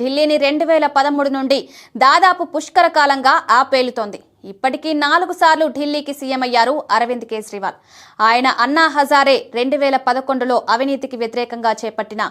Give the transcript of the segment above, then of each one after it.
ఢిల్లీని రెండు వేల పదమూడు నుండి దాదాపు పుష్కర కాలంగా ఆపేలుతోంది. ఇప్పటికీ నాలుగు సార్లు ఢిల్లీకి సీఎం అయ్యారు అరవింద్ కేజ్రీవాల్. ఆయన అన్నా హజారే రెండు వేల పదకొండులో అవినీతికి వ్యతిరేకంగా చేపట్టిన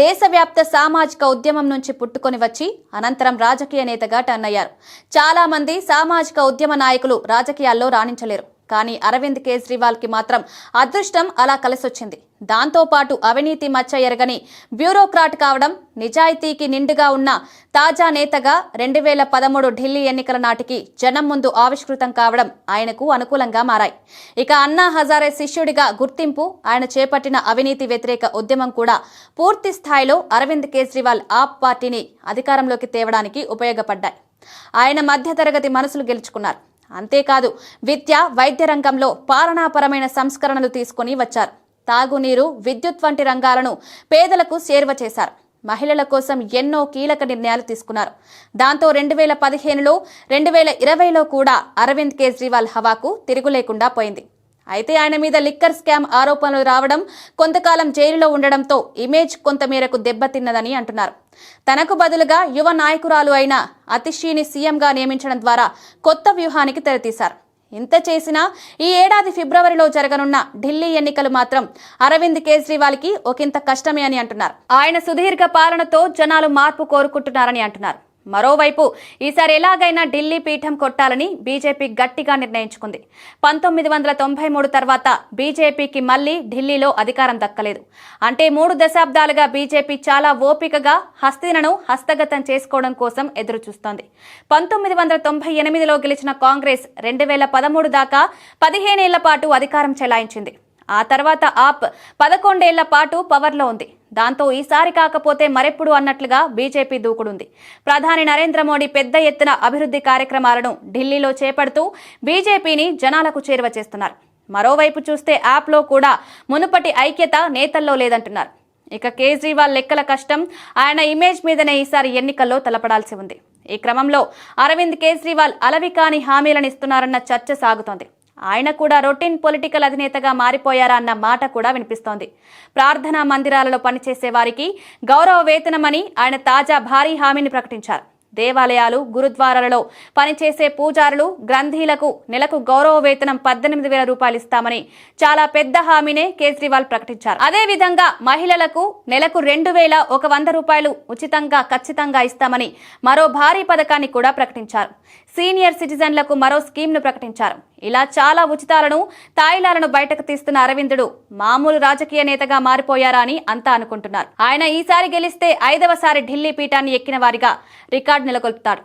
దేశవ్యాప్త సామాజిక ఉద్యమం నుంచి పుట్టుకొని వచ్చి అనంతరం రాజకీయ నేతగా టర్న్ అయ్యారు. చాలా మంది సామాజిక ఉద్యమ నాయకులు రాజకీయాల్లో రాణించలేరు. కానీ అరవింద్ కేజ్రీవాల్కి మాత్రం అదృష్టం అలా కలిసొచ్చింది. దాంతోపాటు అవినీతి మచ్చ ఎరగని బ్యూరోక్రాట్ కావడం నిజాయితీకి నిండుగా ఉన్న తాజా నేతగా రెండు వేల పదమూడు ఢిల్లీ ఎన్నికల నాటికి జనం ముందు ఆవిష్కృతం కావడం ఆయనకు అనుకూలంగా మారాయి. ఇక అన్నా హజారే శిష్యుడిగా గుర్తింపు ఆయన చేపట్టిన అవినీతి వ్యతిరేక ఉద్యమం కూడా పూర్తి స్థాయిలో అరవింద్ కేజ్రీవాల్ ఆప్ పార్టీని అధికారంలోకి తేవడానికి ఉపయోగపడ్డాయి. ఆయన మధ్యతరగతి మనసులు గెలుచుకున్నారు. అంతేకాదు విద్య వైద్య రంగంలో పాలనాపరమైన సంస్కరణలు తీసుకొని వచ్చారు. తాగునీరు విద్యుత్ వంటి రంగాలను పేదలకు సేర్వ చేశారు. మహిళల కోసం ఎన్నో కీలక నిర్ణయాలు తీసుకున్నారు. దాంతో రెండు వేల పదిహేనులో రెండు వేల ఇరవైలో కూడా అరవింద్ కేజ్రీవాల్ హవాకు తిరుగులేకుండా పోయింది. అయితే ఆయన మీద లిక్కర్ స్కామ్ ఆరోపణలు రావడం కొంతకాలం జైలులో ఉండడంతో ఇమేజ్ కొంతమేరకు దెబ్బతిన్నదని అంటున్నారు. తనకు బదులుగా యువ నాయకురాలు అయిన అతిషిని సీఎంగా నియమించడం ద్వారా కొత్త వ్యూహానికి తెరతీశారు. ఇంత చేసినా ఈ ఏడాది ఫిబ్రవరిలో జరగనున్న ఢిల్లీ ఎన్నికలు మాత్రం అరవింద్ కేజ్రీవాల్కి ఒకంత కష్టమే అని అంటున్నారు. ఆయన సుదీర్ఘ పాలనతో జనాలు మార్పు కోరుకుంటున్నారని అంటున్నారు. మరోవైపు ఈసారి ఎలాగైనా ఢిల్లీ పీఠం కొట్టాలని బీజేపీ గట్టిగా నిర్ణయించుకుంది. పంతొమ్మిది వందల తొంభై మూడు తర్వాత బీజేపీకి మళ్ళీ ఢిల్లీలో అధికారం దక్కలేదు. అంటే మూడు దశాబ్దాలుగా బీజేపీ చాలా ఓపికగా హస్తినను హస్తగతం చేసుకోవడం కోసం ఎదురుచూస్తోంది. పంతొమ్మిది వందల తొంభై ఎనిమిదిలో గెలిచిన కాంగ్రెస్ రెండు వేల పదమూడు దాకా పదిహేనేళ్ళ పాటు అధికారం చెలాయించింది. ఆ తర్వాత ఆప్ పదకొండేళ్ళ పాటు పవర్లో ఉంది. దాంతో ఈసారి కాకపోతే మరెప్పుడు అన్నట్లుగా బీజేపీ దూకుడుంది. ప్రధాని నరేంద్ర మోడీ పెద్ద ఎత్తున అభివృద్ధి కార్యక్రమాలను ఢిల్లీలో చేపడుతూ బీజేపీని జనాలకు చేరువ చేస్తున్నారు. మరోవైపు చూస్తే యాప్లో కూడా మునుపటి ఐక్యత నేతల్లో లేదంటున్నారు. ఇక కేజ్రీవాల్ లెక్కల కష్టం ఆయన ఇమేజ్ మీదనే ఈసారి ఎన్నికల్లో తలపడాల్సి ఉంది. ఈ క్రమంలో అరవింద్ కేజ్రీవాల్ అలవి కాని హామీలను ఇస్తున్నారన్న చర్చ సాగుతోంది. ఆయన కూడా రొటీన్ పొలిటికల్ అధినేతగా మారిపోయారా అన్న మాట కూడా వినిపిస్తోంది. ప్రార్థనా మందిరాలలో పనిచేసే వారికి గౌరవ వేతనమని ఆయన తాజా భారీ హామీని ప్రకటించారు. దేవాలయాలు గురుద్వారాలలో పనిచేసే పూజారులు గ్రంథీలకు నెలకు గౌరవ వేతనం పద్దెనిమిది వేల రూపాయలు ఇస్తామని చాలా పెద్ద హామీనే కేజ్రీవాల్ ప్రకటించారు. అదే విధంగా మహిళలకు నెలకు రెండు వేల ఒక వంద రూపాయలు ఉచితంగా ఖచ్చితంగా ఇస్తామని మరో భారీ పథకాన్ని కూడా ప్రకటించారు. సీనియర్ సిటిజన్లకు మరో స్కీమ్ను ప్రకటించారు. ఇలా చాలా ఉచితాలను తాయిలాలను బయటకు తీస్తున్న అరవిందుడు మామూలు రాజకీయ నేతగా మారిపోయారా అని అంతా అనుకుంటున్నారు. ఆయన ఈసారి గెలిస్తే ఐదవసారి ఢిల్లీ పీఠాన్ని ఎక్కిన వారిగా రికార్డు నెలకొల్పుతాడు